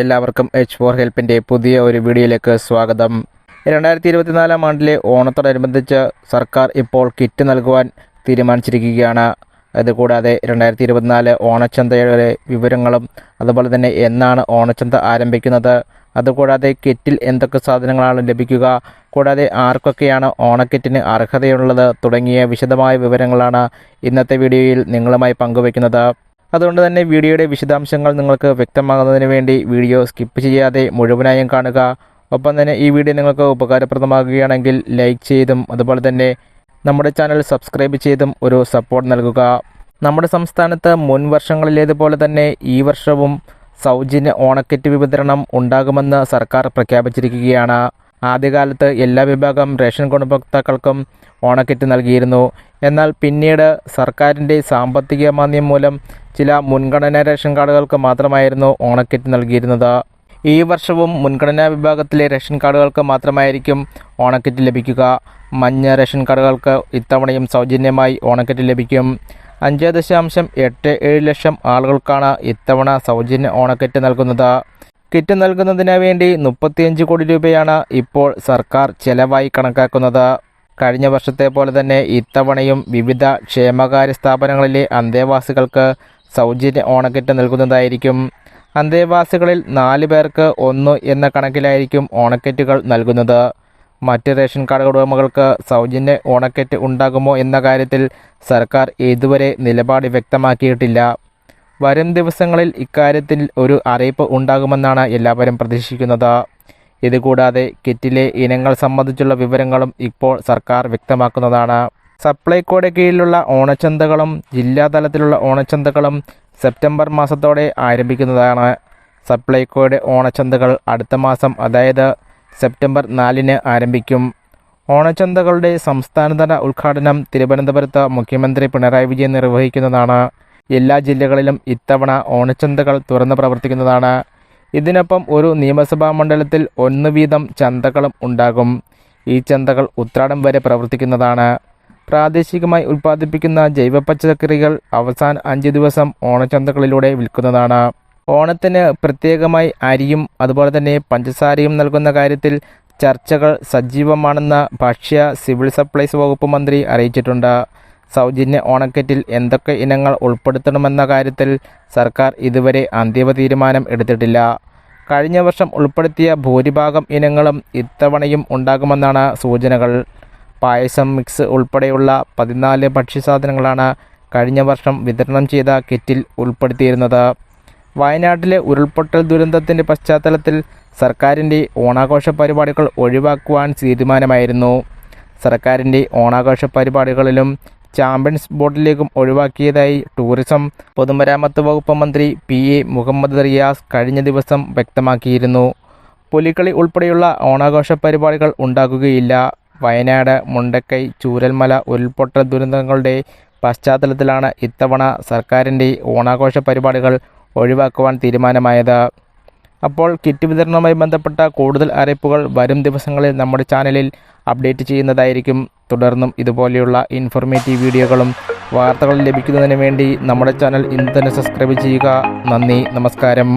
എല്ലാവർക്കും H four ഹെൽപ്പിന്റെ പുതിയ ഒരു വീഡിയോയിലേക്ക് സ്വാഗതം. രണ്ടായിരത്തി ഇരുപത്തിനാലാം ആണ്ടിലെ ഓണത്തോടനുബന്ധിച്ച് സർക്കാർ ഇപ്പോൾ കിറ്റ് നൽകുവാൻ തീരുമാനിച്ചിരിക്കുകയാണ്. അതുകൂടാതെ രണ്ടായിരത്തി ഇരുപത്തിനാല് ഓണച്ചന്തയുടെ വിവരങ്ങളും അതുപോലെ തന്നെ എന്നാണ് ഓണച്ചന്ത ആരംഭിക്കുന്നത്. അതുകൂടാതെ കിറ്റിൽ എന്തൊക്കെ സാധനങ്ങളാണ് ലഭിക്കുക കൂടാതെ ആർക്കൊക്കെയാണ് ഓണക്കിറ്റിന് അർഹതയുള്ളത് തുടങ്ങിയ വിശദമായ വിവരങ്ങളാണ് ഇന്നത്തെ വീഡിയോയിൽ നിങ്ങളുമായി പങ്കുവയ്ക്കുന്നത്. അതുകൊണ്ട് തന്നെ വീഡിയോയുടെ വിശദാംശങ്ങൾ നിങ്ങൾക്ക് വ്യക്തമാകുന്നതിന് വേണ്ടി വീഡിയോ സ്കിപ്പ് ചെയ്യാതെ മുഴുവനായും കാണുക. ഒപ്പം തന്നെ ഈ വീഡിയോ നിങ്ങൾക്ക് ഉപകാരപ്രദമാകുകയാണെങ്കിൽ ലൈക്ക് ചെയ്തും അതുപോലെ തന്നെ നമ്മുടെ ചാനൽ സബ്സ്ക്രൈബ് ചെയ്തും ഒരു സപ്പോർട്ട് നൽകുക. നമ്മുടെ സംസ്ഥാനത്ത് മുൻ വർഷങ്ങളിലേതുപോലെ തന്നെ ഈ വർഷവും സൗജന്യ ഓണക്കിറ്റ് വിതരണം ഉണ്ടാകുമെന്ന് സർക്കാർ പ്രഖ്യാപിച്ചിരിക്കുകയാണ്. ആദ്യകാലത്ത് എല്ലാ വിഭാഗം റേഷൻ ഗുണഭോക്താക്കൾക്കും ഓണക്കിറ്റ് നൽകിയിരുന്നു. എന്നാൽ പിന്നീട് സർക്കാരിന്റെ സാമ്പത്തിക മാന്ദ്യം മൂലം ചില മുൻഗണനാ റേഷൻ കാർഡുകൾക്ക് മാത്രമായിരുന്നു ഓണക്കിറ്റ് നൽകിയിരുന്നത്. ഈ വർഷവും മുൻഗണനാ വിഭാഗത്തിലെ റേഷൻ കാർഡുകൾക്ക് മാത്രമായിരിക്കും ഓണക്കിറ്റ് ലഭിക്കുക. മഞ്ഞ റേഷൻ കാർഡുകൾക്ക് ഇത്തവണയും സൗജന്യമായി ഓണക്കിറ്റ് ലഭിക്കും. അഞ്ച് ദശാംശം എട്ട് ഏഴ് ലക്ഷം ആളുകൾക്കാണ് ഇത്തവണ സൗജന്യ ഓണക്കിറ്റ് നൽകുന്നത്. കിറ്റ് നൽകുന്നതിന് വേണ്ടി മുപ്പത്തിയഞ്ച് കോടി രൂപയാണ് ഇപ്പോൾ സർക്കാർ ചെലവായി കണക്കാക്കുന്നത്. കഴിഞ്ഞ വർഷത്തെ പോലെ തന്നെ ഇത്തവണയും വിവിധ ക്ഷേമകാര്യ സ്ഥാപനങ്ങളിലെ അന്തേവാസികൾക്ക് സൗജന്യ ഓണക്കിറ്റ് നൽകുന്നതായിരിക്കും. അന്തേവാസികളിൽ നാല് പേർക്ക് ഒന്ന് എന്ന കണക്കിലായിരിക്കും ഓണക്കിറ്റുകൾ നൽകുന്നത്. മറ്റ് റേഷൻ കാർഡ് ഉടമകൾക്ക് സൗജന്യ ഓണക്കിറ്റ് ഉണ്ടാകുമോ എന്ന കാര്യത്തിൽ സർക്കാർ ഇതുവരെ നിലപാട് വ്യക്തമാക്കിയിട്ടില്ല. വരും ദിവസങ്ങളിൽ ഇക്കാര്യത്തിൽ ഒരു അറിയിപ്പ് ഉണ്ടാകുമെന്നാണ് എല്ലാവരും പ്രതീക്ഷിക്കുന്നത്. ഇതുകൂടാതെ കിറ്റിലെ ഇനങ്ങൾ സംബന്ധിച്ചുള്ള വിവരങ്ങളും ഇപ്പോൾ സർക്കാർ വ്യക്തമാക്കുന്നതാണ്. സപ്ലൈകോയുടെ കീഴിലുള്ള ഓണച്ചന്തകളും ജില്ലാതലത്തിലുള്ള ഓണച്ചന്തകളും സെപ്റ്റംബർ മാസത്തോടെ ആരംഭിക്കുന്നതാണ്. സപ്ലൈകോയുടെ ഓണച്ചന്തകൾ അടുത്ത മാസം അതായത് സെപ്റ്റംബർ നാലിന് ആരംഭിക്കും. ഓണച്ചന്തകളുടെ സംസ്ഥാനതല ഉദ്ഘാടനം തിരുവനന്തപുരത്ത് മുഖ്യമന്ത്രി പിണറായി വിജയൻ നിർവഹിക്കുന്നതാണ്. എല്ലാ ജില്ലകളിലും ഇത്തവണ ഓണച്ചന്തകൾ തുറന്ന് പ്രവർത്തിക്കുന്നതാണ്. ഇതിനൊപ്പം ഒരു നിയമസഭാ മണ്ഡലത്തിൽ ഒന്ന് വീതം ചന്തകളും ഉണ്ടാകും. ഈ ചന്തകൾ ഉത്രാടം വരെ പ്രവർത്തിക്കുന്നതാണ്. പ്രാദേശികമായി ഉൽപ്പാദിപ്പിക്കുന്ന ജൈവ പച്ചക്കറികൾ അവസാന അഞ്ച് ദിവസം ഓണച്ചന്തകളിലൂടെ വിൽക്കുന്നതാണ്. ഓണത്തിന് പ്രത്യേകമായി അരിയും അതുപോലെ തന്നെ പഞ്ചസാരയും നൽകുന്ന കാര്യത്തിൽ ചർച്ചകൾ സജീവമാണെന്ന് ഭക്ഷ്യ സിവിൽ സപ്ലൈസ് വകുപ്പ് മന്ത്രി അറിയിച്ചിട്ടുണ്ട്. സൗജന്യ ഓണക്കിറ്റിൽ എന്തൊക്കെ ഇനങ്ങൾ ഉൾപ്പെടുത്തണമെന്ന കാര്യത്തിൽ സർക്കാർ ഇതുവരെ അന്തിമ തീരുമാനം എടുത്തിട്ടില്ല. കഴിഞ്ഞ വർഷം ഉൾപ്പെടുത്തിയ ഭൂരിഭാഗം ഇനങ്ങളും ഇത്തവണയും ഉണ്ടാകുമെന്നാണ് സൂചനകൾ. പായസം മിക്സ് ഉൾപ്പെടെയുള്ള പതിനാല് ഭക്ഷ്യസാധനങ്ങളാണ് കഴിഞ്ഞ വർഷം വിതരണം ചെയ്ത കിറ്റിൽ ഉൾപ്പെടുത്തിയിരുന്നത്. വയനാട്ടിലെ ഉരുൾപൊട്ടൽ ദുരന്തത്തിന്റെ പശ്ചാത്തലത്തിൽ സർക്കാരിന്റെ ഓണാഘോഷ പരിപാടികൾ ഒഴിവാക്കുവാൻ തീരുമാനമായിരുന്നു. സർക്കാരിന്റെ ഓണാഘോഷ പരിപാടികളിലും ചാമ്പ്യൻസ് ബോർഡിലേക്കും ഒഴിവാക്കിയതായി ടൂറിസം പൊതുമരാമത്ത് വകുപ്പ് മന്ത്രി പി എ മുഹമ്മദ് റിയാസ് കഴിഞ്ഞ ദിവസം വ്യക്തമാക്കിയിരുന്നു. പുലിക്കളി ഉൾപ്പെടെയുള്ള ഓണാഘോഷ പരിപാടികൾ ഉണ്ടാകുകയില്ല. വയനാട് മുണ്ടക്കൈ ചൂരൽമല ഉരുൾപൊട്ടൽ ദുരന്തങ്ങളുടെ പശ്ചാത്തലത്തിലാണ് ഇത്തവണ സർക്കാരിന്റെ ഓണാഘോഷ പരിപാടികൾ ഒഴിവാക്കുവാൻ തീരുമാനമായത്. അപ്പോൾ കിറ്റ് വിതരണവുമായി ബന്ധപ്പെട്ട കൂടുതൽ അറിയിപ്പുകൾ വരും ദിവസങ്ങളിൽ നമ്മുടെ ചാനലിൽ അപ്ഡേറ്റ് ചെയ്യുന്നതായിരിക്കും. തുടർന്നും ഇതുപോലെയുള്ള ഇൻഫോർമേറ്റീവ് വീഡിയോകളും വാർത്തകളും ലഭിക്കുന്നതിന് വേണ്ടി നമ്മുടെ ചാനൽ ഇന്ന് തന്നെ സബ്സ്ക്രൈബ് ചെയ്യുക. നന്ദി നമസ്കാരം.